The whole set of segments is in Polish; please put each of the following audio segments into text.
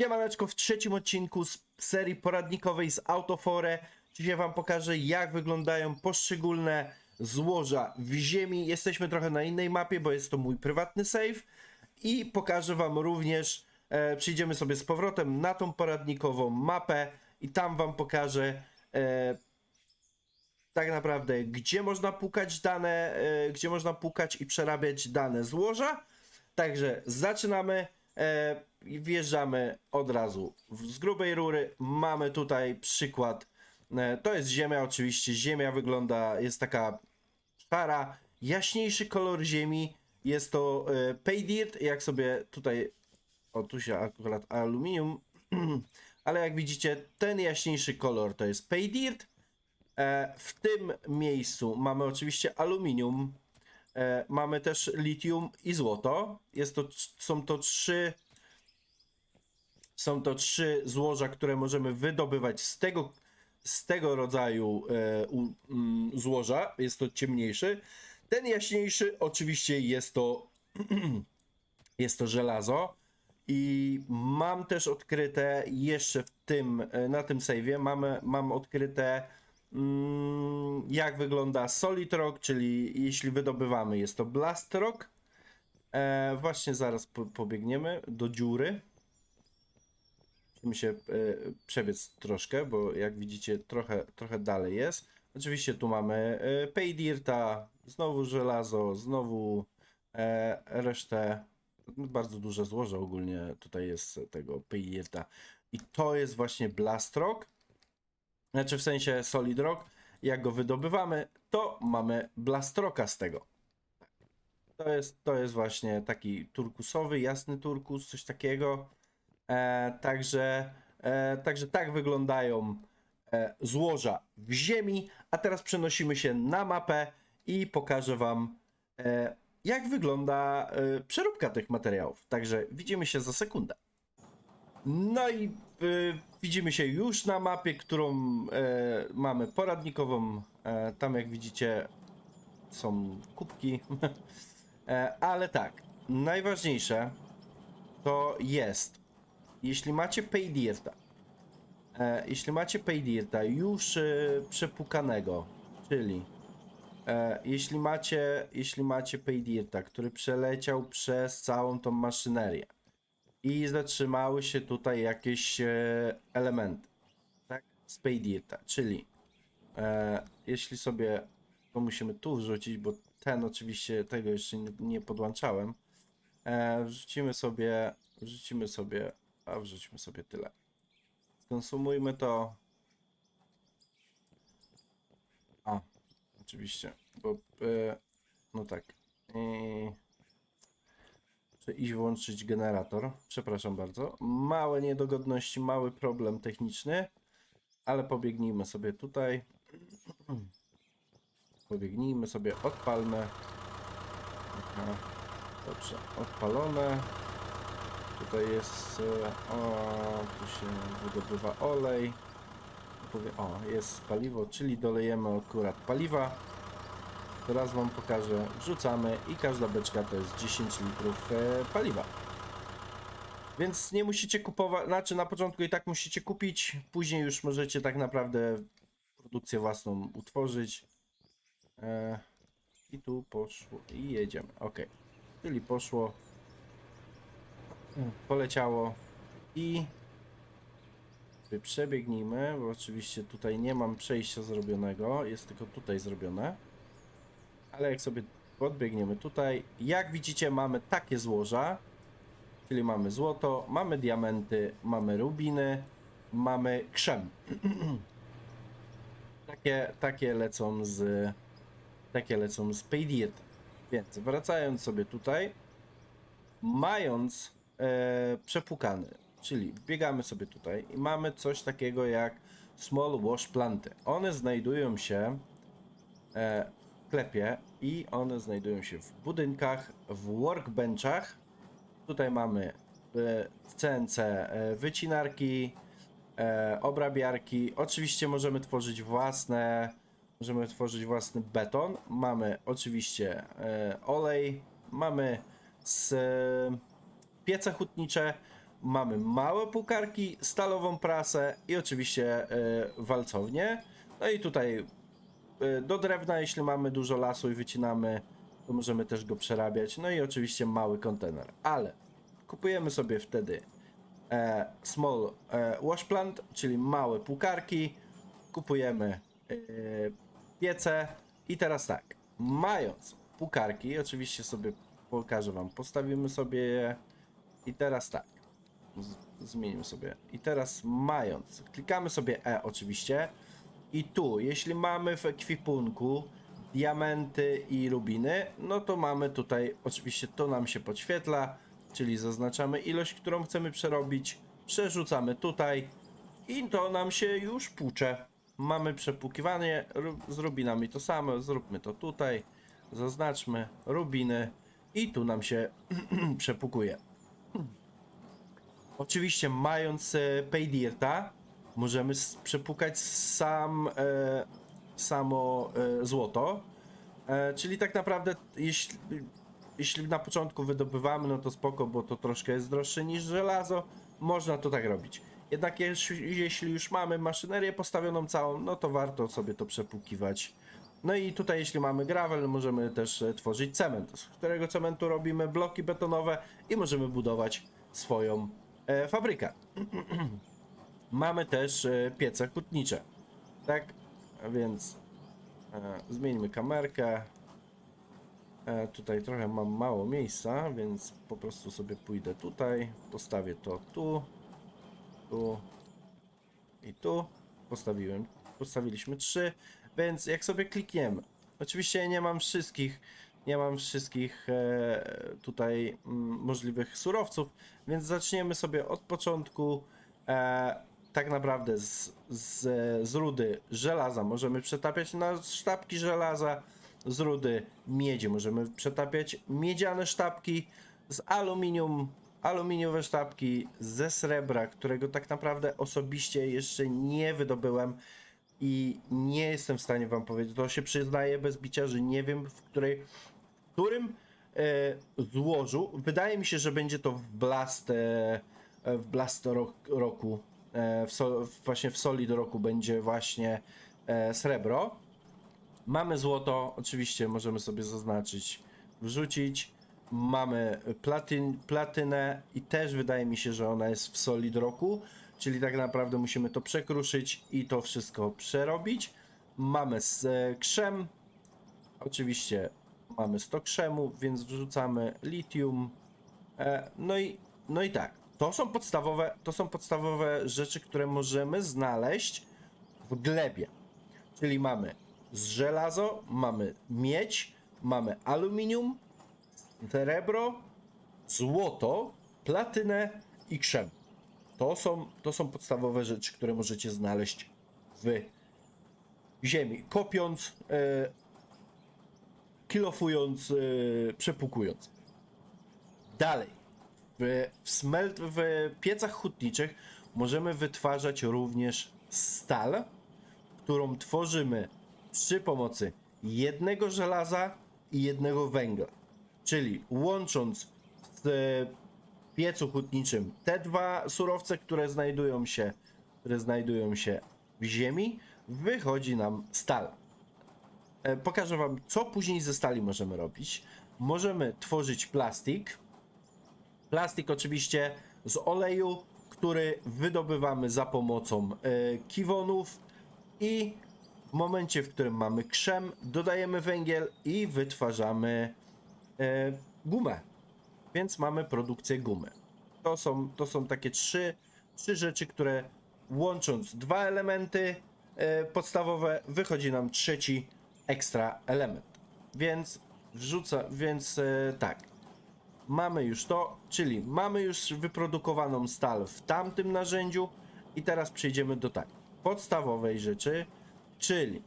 Siemaneczko w trzecim odcinku z serii poradnikowej z Autofore. Dzisiaj wam pokażę jak wyglądają poszczególne złoża w ziemi. Jesteśmy trochę na innej mapie, bo jest to mój prywatny save. I pokażę wam również, e, przyjdziemy sobie z powrotem na tą poradnikową mapę i tam wam pokażę e, tak naprawdę gdzie można pukać dane, e, gdzie można pukać i przerabiać dane złoża. Także zaczynamy i wjeżdżamy od razu z grubej rury. Mamy tutaj przykład. E, to jest ziemia, oczywiście. Ziemia wygląda, jest taka szara. Jaśniejszy kolor ziemi jest to e, pay dirt. Jak sobie tutaj, o tu się akurat aluminium, ale jak widzicie, ten jaśniejszy kolor to jest pay dirt. E, w tym miejscu mamy oczywiście aluminium, e, mamy też litium i złoto. Jest to, są to trzy są to trzy złoża, które możemy wydobywać z tego, z tego rodzaju e, u, mm, złoża. Jest to ciemniejszy. Ten jaśniejszy oczywiście jest to jest to żelazo. I mam też odkryte jeszcze w tym, e, na tym save'ie mamy, mam odkryte jak wygląda Solid Rock, czyli jeśli wydobywamy jest to Blast Rock. E, właśnie zaraz po, pobiegniemy do dziury. Musimy się e, przebiec troszkę, bo jak widzicie trochę, trochę dalej jest. Oczywiście tu mamy e, Paydirta, znowu żelazo, znowu e, resztę. Bardzo duże złoże ogólnie tutaj jest tego Paydirta. I to jest właśnie Blast Rock. Znaczy w sensie Solid Rock. Jak go wydobywamy, to mamy Blast Rocka z tego. To jest, to jest właśnie taki turkusowy, jasny turkus, coś takiego. E, także, e, także tak wyglądają e, złoża w ziemi. A teraz przenosimy się na mapę i pokażę Wam, e, jak wygląda e, przeróbka tych materiałów. Także widzimy się za sekundę. No i widzimy się już na mapie, którą e, mamy poradnikową. E, tam, jak widzicie, są kubki. e, ale tak, najważniejsze to jest jeśli macie Paydirta, jeśli macie Paydirta już przepukanego, czyli jeśli macie, jeśli macie Paydirta, który przeleciał przez całą tą maszynerię i zatrzymały się tutaj jakieś e, elementy, tak, z Paydirta, czyli e, jeśli sobie, to musimy tu wrzucić, bo ten oczywiście, tego jeszcze nie, podłączałem, e, wrzucimy sobie, wrzucimy sobie a wrzućmy sobie tyle. Skonsumujmy to. A, oczywiście, bo e, no tak. I... Iść włączyć generator. Przepraszam bardzo. Małe niedogodności, mały problem techniczny, ale pobiegnijmy sobie tutaj. Pobiegnijmy sobie, odpalmy. Aha. Dobrze, odpalone. Tutaj jest, e, o, tu się wydobywa olej. O, jest paliwo, czyli dolejemy akurat paliwa. Teraz Wam pokażę, wrzucamy i każda beczka to jest 10 litrów e, paliwa. Więc nie musicie kupować, znaczy na początku i tak musicie kupić, później już możecie tak naprawdę produkcję własną utworzyć. E, I tu poszło i jedziemy, ok. Czyli poszło poleciało i przebiegnijmy, bo oczywiście tutaj nie mam przejścia zrobionego, jest tylko tutaj zrobione. Ale jak sobie podbiegniemy tutaj, jak widzicie mamy takie złoża, czyli mamy złoto, mamy diamenty, mamy rubiny, mamy krzem. takie, takie lecą z takie lecą z Paydirt. Więc wracając sobie tutaj, mając e, przepukany, czyli biegamy sobie tutaj i mamy coś takiego jak small wash planty. One znajdują się e, sklepie i one znajdują się w budynkach, w workbenchach. Tutaj mamy e, CNC e, wycinarki, e, obrabiarki. Oczywiście możemy tworzyć własne, możemy tworzyć własny beton. Mamy oczywiście e, olej, mamy z piece hutnicze, mamy małe pukarki, stalową prasę i oczywiście e, walcownię. No i tutaj e, do drewna, jeśli mamy dużo lasu i wycinamy, to możemy też go przerabiać. No i oczywiście mały kontener, ale kupujemy sobie wtedy e, small e, wash plant, czyli małe pukarki, kupujemy e, piece. I teraz tak, mając pukarki, oczywiście sobie pokażę wam, postawimy sobie je. I teraz tak, z- zmienimy sobie. I teraz mając, klikamy sobie E oczywiście i tu, jeśli mamy w ekwipunku diamenty i rubiny, no to mamy tutaj, oczywiście to nam się podświetla, czyli zaznaczamy ilość, którą chcemy przerobić, przerzucamy tutaj i to nam się już płucze. Mamy przepłukiwanie z rubinami to samo, zróbmy to tutaj, zaznaczmy rubiny i tu nam się przepukuje. Oczywiście mając e, Paydirta możemy przepukać sam, e, samo e, złoto. E, czyli tak naprawdę jeśli, jeśli na początku wydobywamy, no to spoko, bo to troszkę jest droższe niż żelazo. Można to tak robić. Jednak jeśli, jeśli już mamy maszynerię postawioną całą, no to warto sobie to przepukiwać. No i tutaj jeśli mamy gravel, możemy też e, tworzyć cement, z którego cementu robimy bloki betonowe i możemy budować swoją e, fabrykę. mamy też e, piece hutnicze. Tak, więc e, zmieńmy kamerkę. E, tutaj trochę mam mało miejsca, więc po prostu sobie pójdę tutaj, postawię to tu, tu i tu. Postawiłem, postawiliśmy trzy, więc jak sobie klikniemy, oczywiście nie mam wszystkich, nie mam wszystkich e, tutaj mm, możliwych surowców, więc zaczniemy sobie od początku. E, tak naprawdę z, z, z rudy żelaza możemy przetapiać na sztabki żelaza, z rudy miedzi możemy przetapiać miedziane sztabki, z aluminium aluminiowe sztabki, ze srebra, którego tak naprawdę osobiście jeszcze nie wydobyłem i nie jestem w stanie wam powiedzieć, to się przyznaję bez bicia, że nie wiem w której, w którym e, złożu, wydaje mi się, że będzie to w Blast, e, w Blast ro, roku, w so, właśnie w Solid roku będzie właśnie e, srebro. Mamy złoto, oczywiście możemy sobie zaznaczyć, wrzucić. Mamy platyn, platynę i też wydaje mi się, że ona jest w solid roku, czyli tak naprawdę musimy to przekruszyć i to wszystko przerobić. Mamy z e, krzem, oczywiście mamy 100 krzemu, więc wrzucamy litium. E, no i, no i tak, to są podstawowe, to są podstawowe rzeczy, które możemy znaleźć w glebie. Czyli mamy żelazo, mamy miedź, mamy aluminium, srebro, złoto, platynę i krzem. To są, to są podstawowe rzeczy, które możecie znaleźć w ziemi, kopiąc, e, kilofując, e, przepukując. Dalej, w, w, w piecach hutniczych możemy wytwarzać również stal, którą tworzymy przy pomocy jednego żelaza i jednego węgla. Czyli łącząc w piecu hutniczym te dwa surowce, które znajdują się, które znajdują się w ziemi, wychodzi nam stal. E, Pokażę Wam, co później ze stali możemy robić. Możemy tworzyć plastik. Plastik oczywiście z oleju, który wydobywamy za pomocą e, kiwonów i w momencie, w którym mamy krzem, dodajemy węgiel i wytwarzamy e, gumę. Więc mamy produkcję gumy. To są, to są takie trzy, trzy rzeczy, które łącząc dwa elementy e, podstawowe, wychodzi nam trzeci ekstra element. Więc wrzuca, więc e, tak. Mamy już to, czyli mamy już wyprodukowaną stal w tamtym narzędziu i teraz przejdziemy do tak podstawowej rzeczy, czyli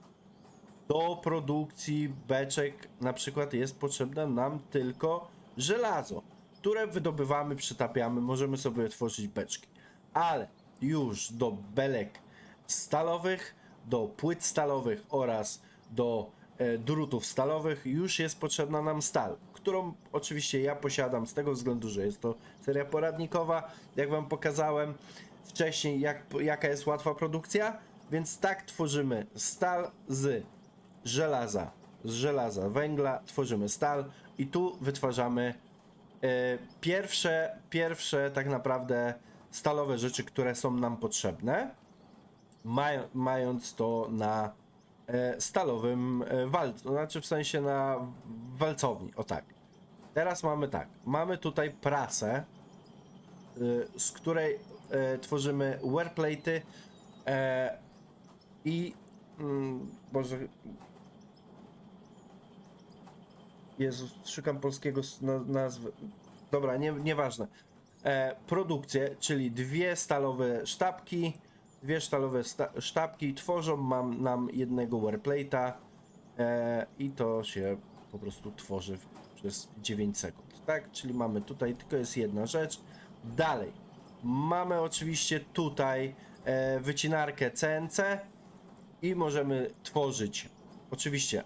do produkcji beczek na przykład jest potrzebne nam tylko żelazo, które wydobywamy, przytapiamy, możemy sobie tworzyć beczki. Ale już do belek stalowych, do płyt stalowych oraz do e, drutów stalowych już jest potrzebna nam stal, którą oczywiście ja posiadam z tego względu, że jest to seria poradnikowa, jak wam pokazałem wcześniej, jak, jaka jest łatwa produkcja, więc tak tworzymy stal z żelaza, z żelaza, węgla, tworzymy stal i tu wytwarzamy e, pierwsze, pierwsze tak naprawdę stalowe rzeczy, które są nam potrzebne, maj, mając to na stalowym e, walcu, znaczy w sensie na walcowni, o tak. Teraz mamy tak, mamy tutaj prasę, y, z której e, tworzymy wearplate'y e, i mm, Boże Jezus, szukam polskiego nazwy. Dobra, nie, nieważne. E, produkcję, czyli dwie stalowe sztabki, dwie stalowe sta, sztabki tworzą mam, nam jednego wearplate'a e, i to się po prostu tworzy przez 9 sekund, tak? Czyli mamy tutaj, tylko jest jedna rzecz. Dalej, mamy oczywiście tutaj e, wycinarkę CNC i możemy tworzyć, oczywiście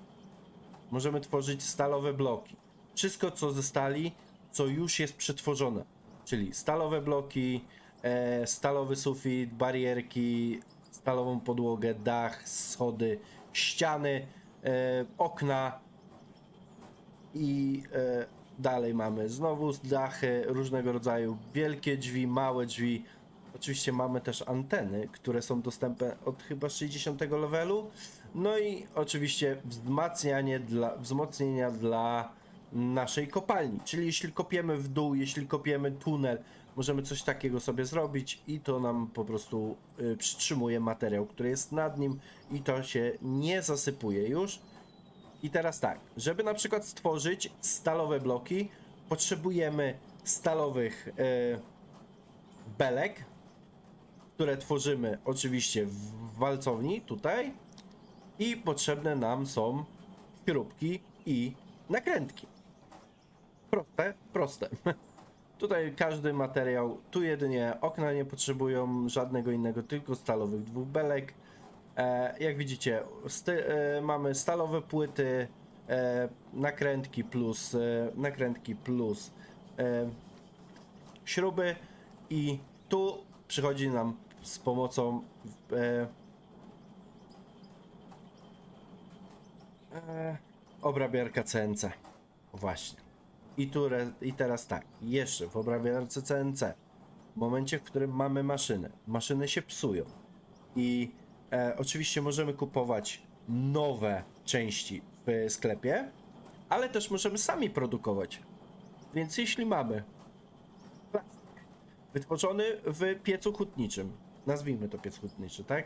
możemy tworzyć stalowe bloki. Wszystko co ze stali, co już jest przetworzone, czyli stalowe bloki, stalowy sufit, barierki, stalową podłogę, dach, schody, ściany, e, okna i e, dalej mamy znowu dachy różnego rodzaju, wielkie drzwi, małe drzwi. Oczywiście mamy też anteny, które są dostępne od chyba 60 levelu. No i oczywiście wzmacnianie dla, wzmocnienia dla naszej kopalni. Czyli jeśli kopiemy w dół, jeśli kopiemy tunel, możemy coś takiego sobie zrobić i to nam po prostu y, przytrzymuje materiał, który jest nad nim i to się nie zasypuje już. I teraz tak, żeby na przykład stworzyć stalowe bloki, potrzebujemy stalowych e, belek, które tworzymy oczywiście w walcowni tutaj i potrzebne nam są śrubki i nakrętki. Proste, proste. Tutaj każdy materiał, tu jedynie okna nie potrzebują żadnego innego, tylko stalowych dwóch belek. E, jak widzicie, e, mamy stalowe płyty, e, nakrętki plus e, nakrętki plus e, śruby i tu przychodzi nam z pomocą e, e, obrabiarka CNC. Właśnie. I, tu, I teraz tak, jeszcze w obrabiarce CNC, w momencie, w którym mamy maszyny, maszyny się psują i e, oczywiście możemy kupować nowe części w sklepie, ale też możemy sami produkować. Więc jeśli mamy plastik wytworzony w piecu hutniczym, nazwijmy to piec hutniczy, tak?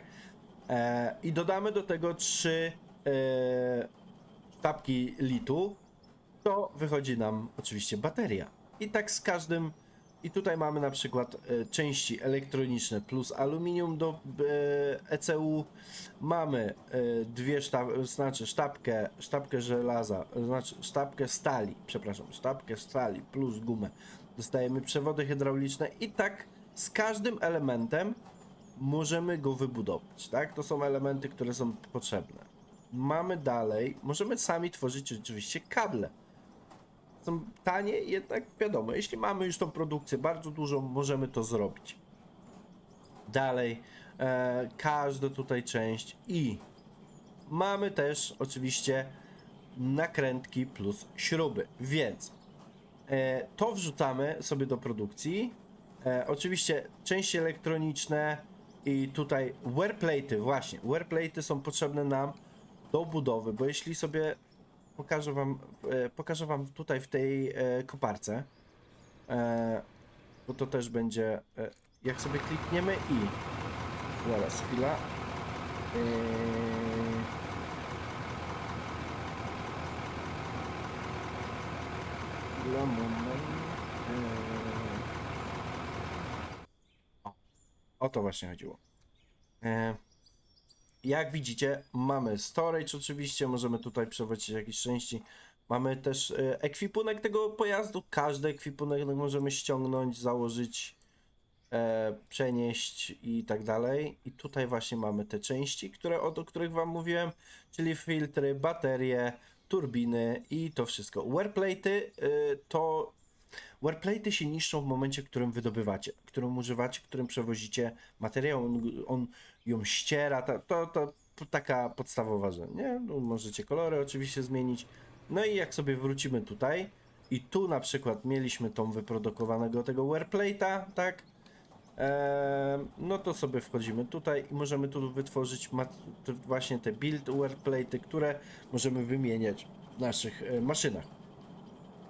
E, I dodamy do tego trzy e, sztabki litu, to wychodzi nam oczywiście bateria. I tak z każdym. I tutaj mamy na przykład e, części elektroniczne plus aluminium do e, ECU. Mamy e, dwie sztab, znaczy sztabkę, sztabkę żelaza, znaczy sztabkę stali, przepraszam, sztabkę stali plus gumę. Dostajemy przewody hydrauliczne i tak z każdym elementem możemy go wybudować, tak? To są elementy, które są potrzebne. Mamy dalej, możemy sami tworzyć oczywiście kable są tanie, jednak wiadomo, jeśli mamy już tą produkcję bardzo dużą, możemy to zrobić. Dalej, e, każda tutaj część i mamy też oczywiście nakrętki plus śruby, więc e, to wrzucamy sobie do produkcji. E, oczywiście części elektroniczne i tutaj wearplate'y, właśnie, wearplate'y są potrzebne nam do budowy, bo jeśli sobie pokażę wam, e, pokażę wam tutaj w tej e, koparce, e, bo to też będzie, jak sobie klikniemy i, zaraz, chwila, chwila, moment, o, o to właśnie chodziło. E, jak widzicie, mamy storage oczywiście, możemy tutaj przewozić jakieś części. Mamy też e, ekwipunek tego pojazdu. Każdy ekwipunek możemy ściągnąć, założyć, e, przenieść i tak dalej. I tutaj właśnie mamy te części, które, o, o których Wam mówiłem, czyli filtry, baterie, turbiny i to wszystko. Wareplate'y y, to Wareplate'y się niszczą w momencie, w którym wydobywacie, którym używacie, którym przewozicie materiał, on, on ją ściera, to, to, to taka podstawowa rzecz, nie? No, możecie kolory oczywiście zmienić. No i jak sobie wrócimy tutaj i tu na przykład mieliśmy tą wyprodukowanego tego Wareplate'a, tak? Eee, no to sobie wchodzimy tutaj i możemy tu wytworzyć właśnie te build Wareplate'y, które możemy wymieniać w naszych e, maszynach.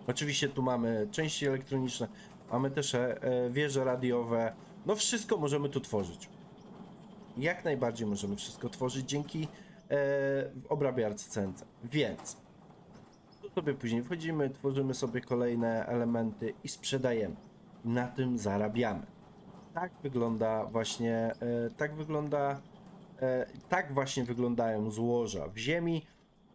Oczywiście tu mamy części elektroniczne, mamy też e, e, wieże radiowe. No wszystko możemy tu tworzyć. Jak najbardziej możemy wszystko tworzyć dzięki e, obrabiarce CNC. Więc tu sobie później wchodzimy, tworzymy sobie kolejne elementy i sprzedajemy. Na tym zarabiamy. Tak wygląda właśnie, tak wygląda, tak właśnie wyglądają złoża w ziemi.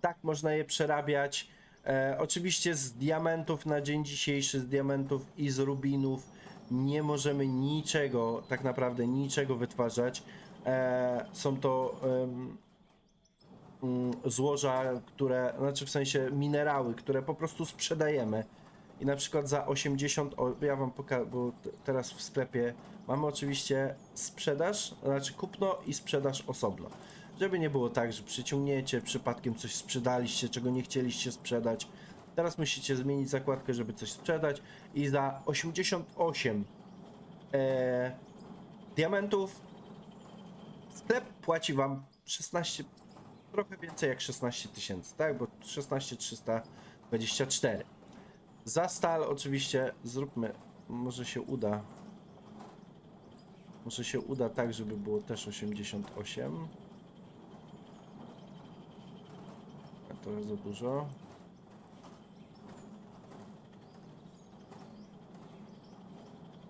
Tak można je przerabiać. E, oczywiście z diamentów na dzień dzisiejszy, z diamentów i z rubinów nie możemy niczego, tak naprawdę niczego wytwarzać. E, są to mm, złoża, które, znaczy w sensie minerały, które po prostu sprzedajemy. I na przykład za 80, o, ja wam pokażę, bo teraz w sklepie mamy oczywiście sprzedaż, znaczy kupno i sprzedaż osobno. Żeby nie było tak, że przyciągniecie, przypadkiem coś sprzedaliście, czego nie chcieliście sprzedać. Teraz musicie zmienić zakładkę, żeby coś sprzedać i za 88 e, diamentów sklep płaci wam 16, trochę więcej jak 16 tysięcy, tak? Bo 16 324. Za stal oczywiście zróbmy, może się uda. Może się uda tak, żeby było też 88. A to za dużo.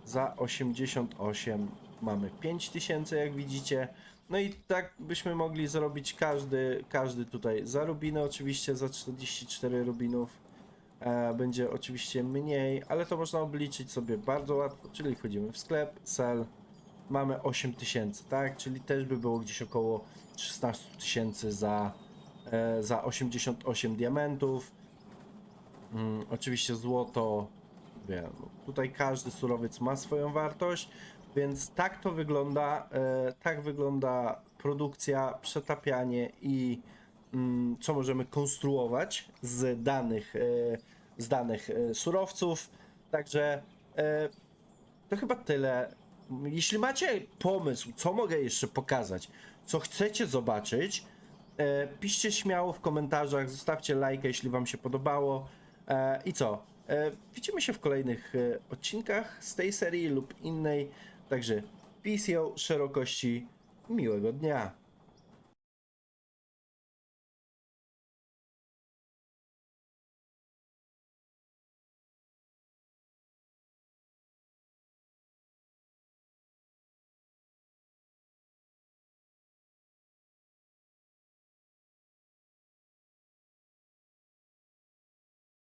Za 88 mamy 5000 jak widzicie. No i tak byśmy mogli zrobić każdy, każdy tutaj za rubiny oczywiście za 44 rubinów e, będzie oczywiście mniej, ale to można obliczyć sobie bardzo łatwo, czyli wchodzimy w sklep, sell, mamy 8000, tak, czyli też by było gdzieś około 16 tysięcy za, za 88 diamentów. Mm, oczywiście złoto, wiem, tutaj każdy surowiec ma swoją wartość, więc tak to wygląda, e, tak wygląda produkcja, przetapianie i mm, co możemy konstruować z danych, e, z danych e, surowców. Także e, to chyba tyle. Jeśli macie pomysł, co mogę jeszcze pokazać, co chcecie zobaczyć, e, piszcie śmiało w komentarzach, zostawcie lajka, jeśli Wam się podobało. E, I co? E, widzimy się w kolejnych e, odcinkach z tej serii lub innej. Także peace, szerokości, miłego dnia.